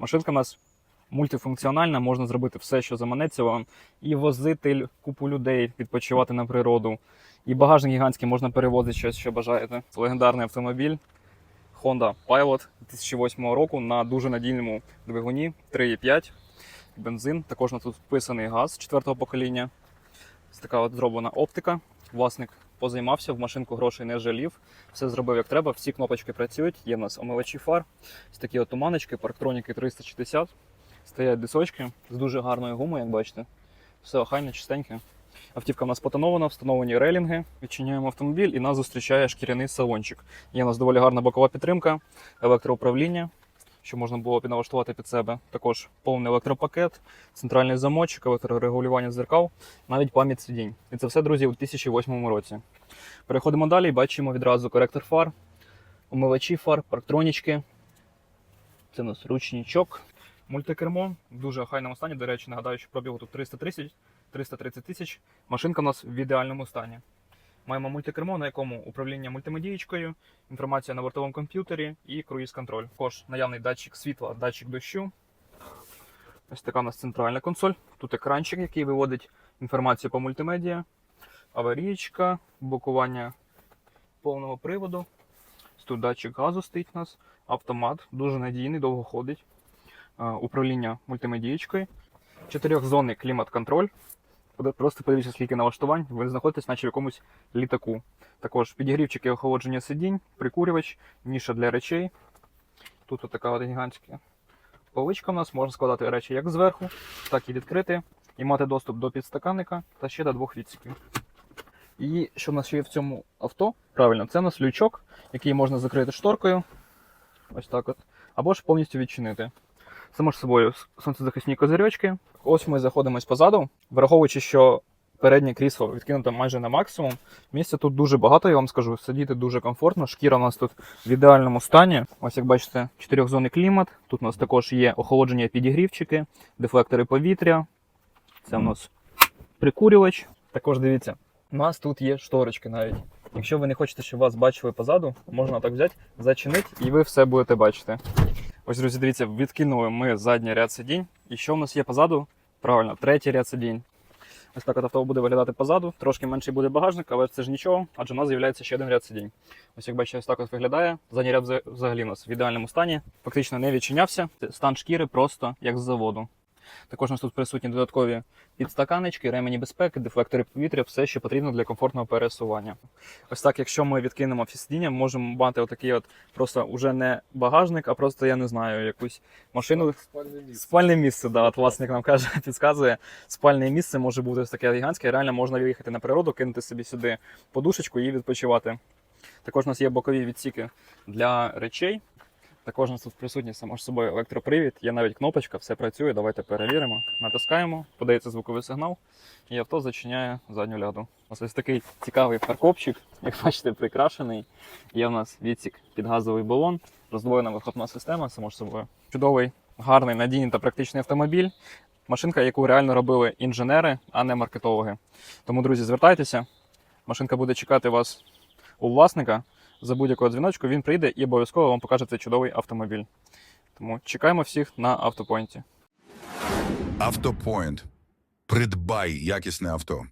Машинка у нас мультифункціональна, можна зробити все, що заманеться вам. І возити купу людей, відпочивати на природу. І багажник гігантський можна перевозити щось, що бажаєте. Це легендарний автомобіль Honda Pilot 2008 року на дуже надійному двигуні 3,5 бензин. Також у нас тут вписаний газ четвертого покоління. Ось така от зроблена оптика. Власник позаймався, в машинку грошей не жалів. Все зробив як треба, всі кнопочки працюють. Є в нас омивачі фар, ось такі от туманочки, парктроніки 360. Стоять дисочки з дуже гарною гумою, як бачите. Все охайне, чистеньке. Автівка в нас потонована, встановлені рейлінги. Відчиняємо автомобіль і нас зустрічає шкіряний салончик. Є у нас доволі гарна бокова підтримка, електроуправління, що можна було підналаштувати під себе. Також повний електропакет, центральний замочок, електрорегулювання дзеркал, навіть пам'ять сидінь. І це все, друзі, у 2008 році. Переходимо далі і бачимо відразу коректор фар, омивачі фар, парктронічки. Це у нас ручничок. Мультикермо в дуже охайному стані. До речі, нагадаю, що пробігу тут 330 330 тисяч. Машинка у нас в ідеальному стані. Маємо мультикермо, на якому управління мультимедієчкою, інформація на бортовому комп'ютері і круїз-контроль. Також наявний датчик світла, датчик дощу. Ось така у нас центральна консоль. Тут екранчик, який виводить інформацію по мультимедіа, аварійка, блокування повного приводу. Тут датчик газу стоїть у нас, автомат, дуже надійний, довго ходить. Е, Управління мультимедієчкою. Чотирьохзонний клімат-контроль. Просто подивіться, скільки налаштувань. Ви знаходитесь, наче в якомусь літаку. Також підігрівчики охолодження сидінь, прикурювач, ніша для речей. Тут от така от гігантська поличка в нас. Можна складати речі як зверху, так і відкрити. І мати доступ до підстаканника та ще до двох відсіків. І що в нас є в цьому авто? Правильно, це у нас лючок, який можна закрити шторкою. Ось так от. Або ж повністю відчинити. Само ж собою сонцезахисні козирьочки. Ось ми заходимось позаду, враховуючи, що переднє крісло відкинуто майже на максимум. Місця тут дуже багато, я вам скажу. Сидіти дуже комфортно. Шкіра у нас тут в ідеальному стані. Ось як бачите, чотирьохзонний клімат. Тут у нас також є охолодження підігрівчики, дефлектори повітря. Це у нас прикурювач. Також дивіться, у нас тут є шторочки навіть. Якщо ви не хочете, щоб вас бачили позаду, можна так взяти, зачинити, і ви все будете бачити. Ось, друзі, дивіться, відкинули ми задній ряд сидінь. І що в нас є позаду? Правильно, третій ряд сидінь. Ось так от авто буде виглядати позаду. Трошки менший буде багажник, але це ж нічого, адже у нас з'являється ще один ряд сидінь. Ось як бачите, ось так от виглядає. Задній ряд взагалі у нас в ідеальному стані. Фактично не відчинявся. Стан шкіри просто як з заводу. Також у нас тут присутні додаткові підстаканечки, ремені безпеки, дефлектори повітря, все, що потрібно для комфортного пересування. Ось так, якщо ми відкинемо всі сидіння, можемо мати отакий от просто уже не багажник, а просто я не знаю, якусь машину. Спальне місце. Спальне місце, да, от власник нам каже, підказує. Спальне місце може бути ось таке гігантське. Реально можна виїхати на природу, кинути собі сюди подушечку і відпочивати. Також у нас є бокові відсіки для речей. Також у нас тут присутній само ж собою електропривід, є навіть кнопочка, все працює. Давайте перевіримо. Натискаємо, подається звуковий сигнал, і авто зачиняє задню ляду. Ось ось такий цікавий фаркопчик, як бачите, прикрашений. Є в нас відсік під газовий балон, роздвоєна вихлопна система, само ж собою. Чудовий, гарний, надійний та практичний автомобіль. Машинка, яку реально робили інженери, а не маркетологи. Тому, друзі, звертайтеся. Машинка буде чекати вас у власника. За будь-якого дзвіночку він прийде і обов'язково вам покаже цей чудовий автомобіль. Тому чекаємо всіх на автопойнті. Автопойнт. Придбай якісне авто.